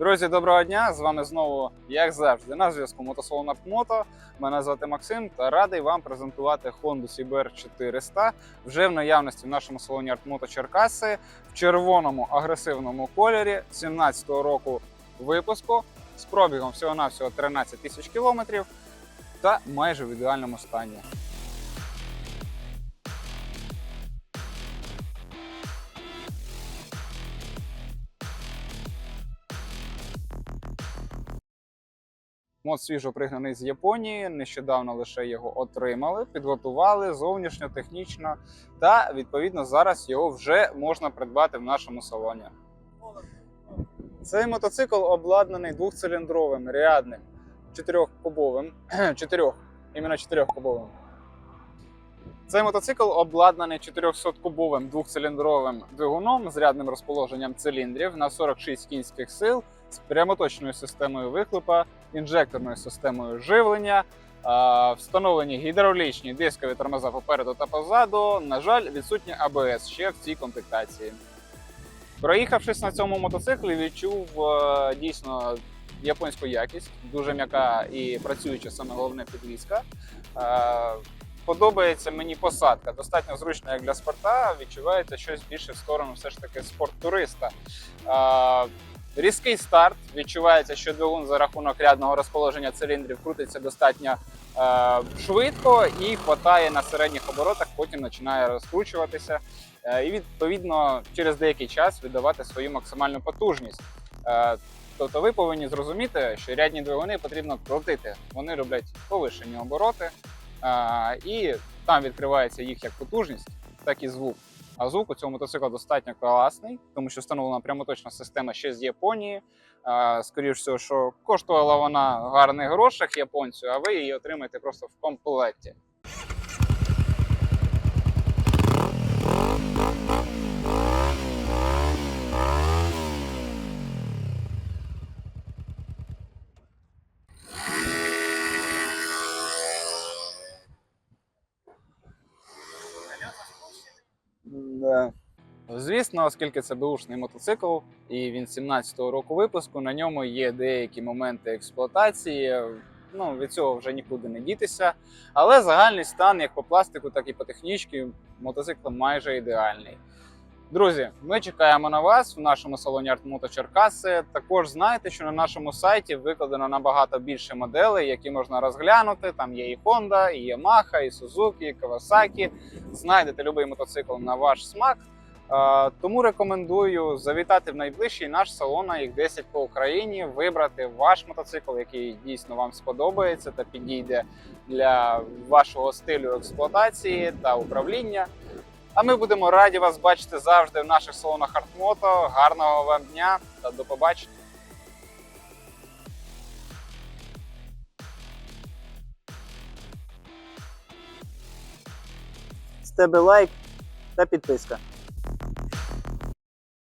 Друзі, доброго дня! З вами знову, як завжди, на зв'язку Мотосалон Артмото. Мене звати Максим та радий вам презентувати Honda CBR 400 вже в наявності в нашому салоні Артмото Черкаси в червоному агресивному кольорі 17-го року випуску з пробігом всього-навсього 13 тисяч кілометрів та майже в ідеальному стані. Мод свіжо пригнаний з Японії. Нещодавно лише його отримали, підготували зовнішньо, технічно, та відповідно зараз його вже можна придбати в нашому салоні. Цей мотоцикл обладнаний двохциліндровим рядним чотирьохкубовим, чотирьох, іменно чотирьохкубовим. Цей мотоцикл обладнаний 400-кубовим двохциліндровим двигуном з рядним розположенням циліндрів на 46 кінських сил з прямоточною системою вихлопа, інжекторною системою живлення, встановлені гідравлічні дискові тормоза попереду та позаду. На жаль, відсутнє АБС ще в цій комплектації. Проїхавшись на цьому мотоциклі, відчув е, дійсно японську якість, дуже м'яка і працююча саме головне підвізка. Е, Подобається мені посадка. Достатньо зручно як для спорта. Відчувається щось більше в сторону все ж таки спорт-туриста. Різкий старт. Відчувається, що двигун за рахунок рядного розположення циліндрів крутиться достатньо е, швидко і хватає на середніх оборотах, потім починає розкручуватися. Е, і відповідно через деякий час віддавати свою максимальну потужність. Е, тобто ви повинні зрозуміти, що рядні двигуни потрібно крутити. Вони роблять повишені обороти, е, і там відкривається їх як потужність, так і звук. А звук у цього мотоцикла достатньо класний, тому що встановлена прямоточна система ще з Японії. Скоріше всього, що коштувала вона гарних грошах японцю, а ви її отримаєте просто в комплекті. Да. Звісно, оскільки це беушний мотоцикл, і він 17-го року випуску, на ньому є деякі моменти експлуатації. Ну, від цього вже нікуди не дітися. Але загальний стан як по пластику, так і по технічці мотоцикл майже ідеальний. Друзі, ми чекаємо на вас в нашому салоні Артмото Черкаси. Також знаєте, що на нашому сайті викладено набагато більше моделей, які можна розглянути. Там є і Honda, і Yamaha, і Suzuki, і Kawasaki. Знайдете будь-який мотоцикл на ваш смак. Тому рекомендую завітати в найближчий наш салон на їх 10 по Україні, вибрати ваш мотоцикл, який дійсно вам сподобається та підійде для вашого стилю експлуатації та управління. А ми будемо раді вас бачити завжди в наших салонах Артмото. Гарного вам дня та до побачення! З тебе лайк та підписка.